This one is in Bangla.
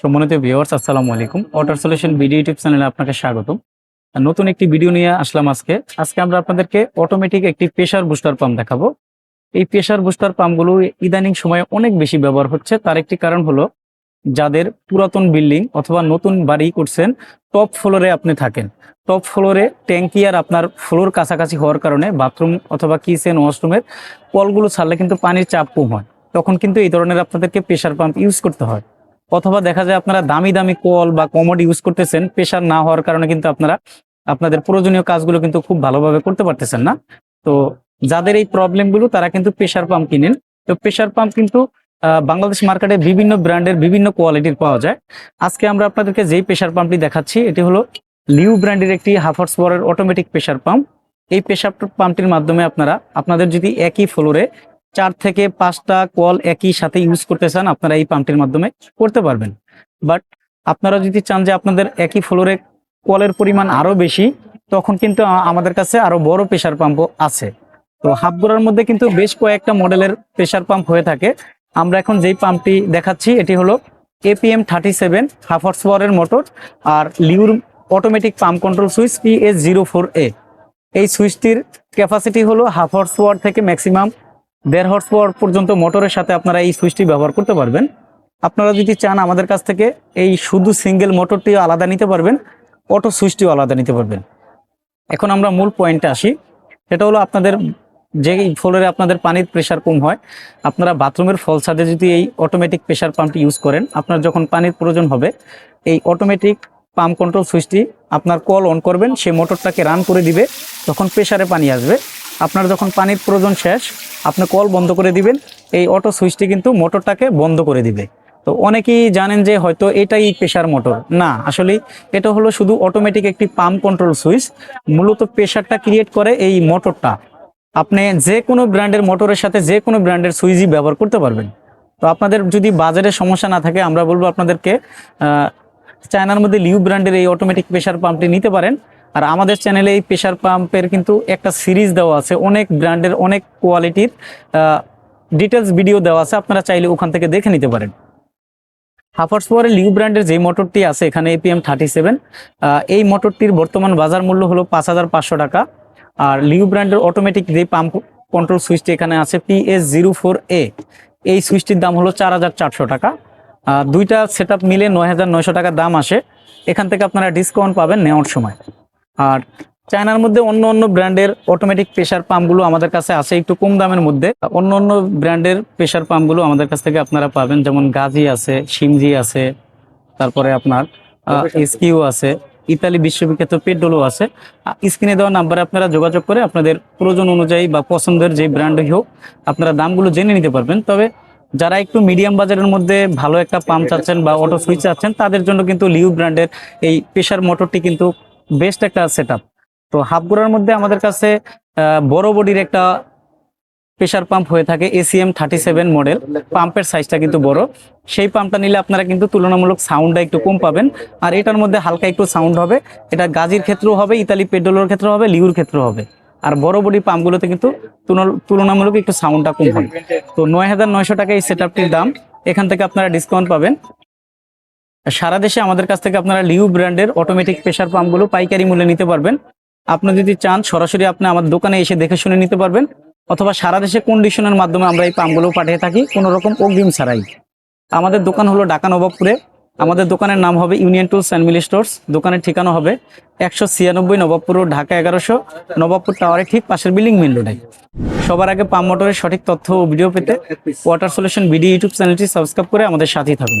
সম্মানিত ভিউয়ার্স আসসালামু আলাইকুম। ওয়াটার সলিউশন ভিডিও ইউটিউব চ্যানেলে আপনাকে স্বাগতম। আর নতুন একটি ভিডিও নিয়ে আসলাম আজকে। আজকে আমরা আপনাদেরকে অটোমেটিক একটি প্রেসার বুস্টার পাম্প দেখাবো। এই প্রেসার বুস্টার পাম্পগুলো ইদানিং সময়ে অনেক বেশি ব্যবহার হচ্ছে। তার একটি কারণ হলো, যাদের পুরাতন বিল্ডিং অথবা নতুন বাড়ি করছেন টপ ফ্লোরে আপনি থাকেন। টপ ফ্লোরে ট্যাঙ্কি আর আপনার ফ্লোর কাছাকাছি হওয়ার কারণে বাথরুম অথবা কিচেন ওয়াশরুমের কলগুলো ছাড়লে কিন্তু পানির চাপ কম হয়। তখন কিন্তু এই ধরনের আপনাদেরকে প্রেসার পাম্প ইউজ করতে হয়। অথবা দেখা যায় আপনারা দামি দামি কল বা কমোড ইউজ করতেছেন প্রেসার না হওয়ার কারণে কিন্তু আপনারা আপনাদের প্রয়োজনীয় কাজগুলো কিন্তু খুব ভালোভাবে করতে পারতেছেন না। তো যাদের এই প্রবলেমগুলো তারা কিন্তু প্রেসার পাম্প কিনেন। তো প্রেসার পাম্প কিন্তু বাংলাদেশ মার্কেটে বিভিন্ন ব্র্যান্ডের বিভিন্ন কোয়ালিটির পাওয়া যায়। আজকে আমরা আপনাদেরকে যেই প্রেসার পাম্পটি দেখাচ্ছি, এটি হলো লিউ ব্র্যান্ডের একটি হাফার্স পাওয়ারের অটোমেটিক প্রেসার পাম্প এই প্রেসার পাম্পটির মাধ্যমে আপনারা, আপনাদের যদি একই ফ্লোরে চার থেকে পাঁচটা কল একই সাথে ইউজ করতে চান, আপনারা এই পাম্পটির মাধ্যমে করতে পারবেন। বাট আপনারা যদি চান যে আপনাদের একই ফ্লোরে কলের পরিমাণ আরও বেশি, তখন কিন্তু আমাদের কাছে আরও বড় প্রেসার পাম্পও আছে। তো হাফগুড়ার মধ্যে কিন্তু বেশ কয়েকটা মডেলের প্রেসার পাম্প হয়ে থাকে। আমরা এখন যেই পাম্পটি দেখাচ্ছি, এটি হলো APM thirty seven half horse পাওয়ারের মোটর আর লিউর automatic pump control switch P S zero four A এই সুইচটির ক্যাপাসিটি হলো হাফ হর্স পাওয়ার থেকে ম্যাক্সিমাম দেড় হর্স পাওয়ার পর্যন্ত মোটরের সাথে আপনারা এই সুইচটি ব্যবহার করতে পারবেন। আপনারা যদি চান আমাদের কাছ থেকে এই শুধু সিঙ্গেল মোটরটিও আলাদা নিতে পারবেন অটো সুইচটিও আলাদা নিতে পারবেন। এখন আমরা মূল পয়েন্টে আসি। সেটা হলো আপনাদের যে ফ্লোরে আপনাদের পানির প্রেশার কম হয়, আপনারা বাথরুমের ফল ছাদে যদি এই অটোমেটিক প্রেশার পাম্পটি ইউজ করেন, আপনার যখন পানির প্রয়োজন হবে, এই অটোমেটিক পাম্প কন্ট্রোল সুইচটি আপনার কল অন করবেন সেই মোটরটাকে রান করে দিবে, তখন প্রেশারে পানি আসবে। আপনার যখন পানির প্রয়োজন শেষ, আপনি কল বন্ধ করে দিবেন। এই অটো সুইচটি কিন্তু মোটরটাকে বন্ধ করে দিবে। তো অনেকেই জানেন যে হয়তো এটাই প্রেশার মোটর। না আসলে এটা হলো শুধু অটোমেটিক একটি পাম্প কন্ট্রোল সুইচ। মূলত প্রেশারটা ক্রিয়েট করে এই মোটরটা। আপনি যে কোনো ব্র্যান্ডের মোটরের সাথে যে কোনো ব্র্যান্ডের সুইচই ব্যবহার করতে পারবেন। তো আপনাদের যদি বাজারে সমস্যা না থাকে, আমরা বলব আপনাদেরকে চায়নার মধ্যে লিউ ব্র্যান্ডের এই অটোমেটিক প্রেশার পাম্পটি নিতে পারেন। আর আমাদের চ্যানেলে এই প্রেশার পাম্পের কিন্তু একটা সিরিজ দেওয়া আছে, অনেক ব্র্যান্ডের অনেক কোয়ালিটির ডিটেলস ভিডিও দেওয়া আছে, আপনারা চাইলে ওখান থেকে দেখে নিতে পারেন। হাফার্স পাওয়ারের লিউ ব্র্যান্ডের যে মোটরটি আছে, এখানে এপিএম থার্টি সেভেন এই মোটরটির বর্তমান বাজার মূল্য হলো পাঁচ হাজার পাঁচশো টাকা। আর লিউ ব্র্যান্ডের অটোমেটিক যে পাম্প কন্ট্রোল সুইচটি এখানে আছে পিএস জিরো ফোর এ এই সুইচটির দাম হলো চার হাজার চারশো টাকা। দুইটা সেট মিলে নয় হাজার নয়শো টাকা দাম আসে। এখান থেকে আপনারা ডিসকাউন্ট পাবেন নেওয়ার সময়। আর চায়নার মধ্যে অন্য অন্য ব্র্যান্ডের অটোমেটিক প্রেশার পাম্পগুলো আমাদের কাছে আছে একটু কম দামের মধ্যে। অন্য অন্য ব্র্যান্ডের প্রেশার পাম্পগুলো আমাদের কাছ থেকে আপনারা পাবেন যেমন গাজি আছে সিমজি আছে তারপরে আপনার এসকিউ আছে ইতালি বিশ্ববিখ্যাত পেট্রোলও আছে। স্ক্রিনে দেওয়া নাম্বারে আপনারা যোগাযোগ করে আপনাদের প্রয়োজন অনুযায়ী বা পছন্দের যে ব্র্যান্ডই হোক আপনারা দামগুলো জেনে নিতে পারবেন। তবে যারা একটু মিডিয়াম বাজারের মধ্যে ভালো একটা পাম্প চাচ্ছেন বা অটো সুইচ চাচ্ছেন তাদের জন্য কিন্তু লিউ ব্র্যান্ডের এই প্রেশার মোটরটি কিন্তু বেস্ট একটা সেট তো হাফগুড়ার মধ্যে আমাদের কাছে বড় বডির একটা প্রেশার পাম্প হয়ে থাকে এসিএম থার্টি সেভেন মডেল পাম্পের সাইজটা কিন্তু বড়। সেই পাম্পটা নিলে আপনারা কিন্তু তুলনামূলক সাউন্ডটা একটু কম পাবেন। আর এটার মধ্যে হালকা একটু সাউন্ড হবে। এটা গাজির ক্ষেত্রেও হবে, ইতালি পেট্রোলের ক্ষেত্রেও হবে, লিউর ক্ষেত্রেও হবে। আর বড় বডি পাম্পগুলোতে কিন্তু তুলনামূলক একটু সাউন্ডটা কম হয়। তো নয় হাজার নয়শো টাকা এই সেট দাম। এখান থেকে আপনারা ডিসকাউন্ট পাবেন। সারা দেশে আমাদের কাছ থেকে আপনারা লিউ ব্র্যান্ডের অটোমেটিক প্রেশার পাম্পগুলো পাইকারি মূল্যে নিতে পারবেন। আপনি যদি চান সরাসরি আপনি আমাদের দোকানে এসে দেখে শুনে নিতে পারবেন অথবা সারা দেশে কন্ডিশনের মাধ্যমে আমরা এই পাম্পগুলো পাঠিয়ে থাকি কোনো রকম অগ্রিম ছাড়াই। আমাদের দোকান হলো ঢাকা নবাবপুরে। আমাদের দোকানের নাম হবে union tools and milli stores. দোকানের ঠিকানা হবে একশো ছিয়ানব্বই নবাবপুর রোড, ঢাকা এগারোশো নবাবপুর টাওয়ারের ঠিক পাশের বিল্ডিং মেন রোডে। সবার আগে পাম্প মোটরের সঠিক তথ্য ও ভিডিও পেতে ওয়াটার সলিউশন ভিডিও ইউটিউব চ্যানেলটি সাবস্ক্রাইব করে আমাদের সাথেই থাকুন।